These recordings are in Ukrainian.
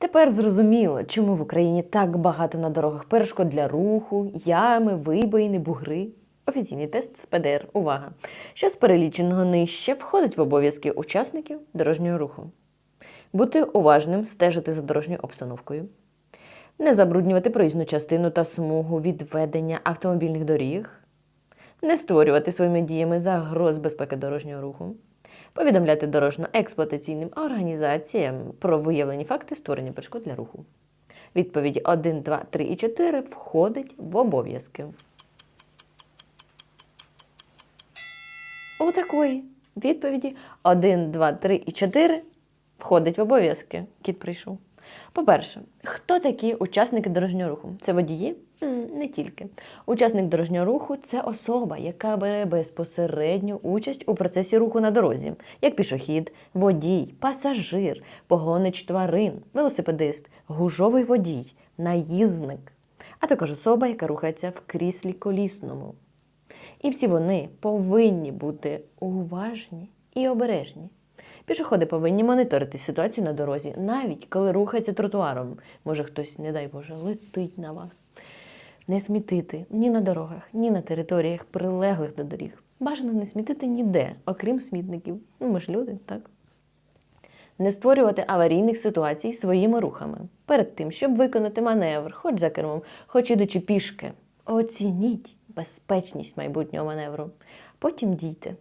Тепер зрозуміло, чому в Україні так багато на дорогах перешкод для руху, ями, вибоїни, бугри. Офіційний тест з ПДР. Увага! Що з переліченого нижче входить в обов'язки учасників дорожнього руху. Бути уважним, стежити за дорожньою обстановкою, не забруднювати проїзну частину та смугу відведення автомобільних доріг, не створювати своїми діями загроз безпеки дорожнього руху, повідомляти дорожньо-експлуатаційним організаціям про виявлені факти створення перешкод для руху. Відповіді 1, 2, 3 і 4 входить в обов'язки. Отакої відповіді 1, 2, 3 і 4 входить в обов'язки. Кіт прийшов. По-перше, хто такі учасники дорожнього руху? Це водії? Не тільки. Учасник дорожнього руху це особа, яка бере безпосередню участь у процесі руху на дорозі, як пішохід, водій, пасажир, погонич тварин, велосипедист, гужовий водій, наїзник, а також особа, яка рухається в кріслі колісному. І всі вони повинні бути уважні і обережні. Пішоходи повинні моніторити ситуацію на дорозі, навіть коли рухаються тротуаром. Може, хтось, не дай Боже, летить на вас. Не смітити ні на дорогах, ні на територіях, прилеглих до доріг. Бажано не смітити ніде, окрім смітників. Ну, ми ж люди, так? Не створювати аварійних ситуацій своїми рухами. Перед тим, щоб виконати маневр, хоч за кермом, хоч ідучи пішки. Оцініть безпечність майбутнього маневру. Потім дійте.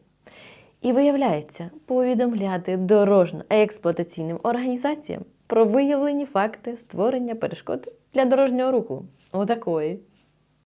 І виявляється, повідомляти дорожньо-експлуатаційним організаціям про виявлені факти створення перешкод для дорожнього руху. Отакої.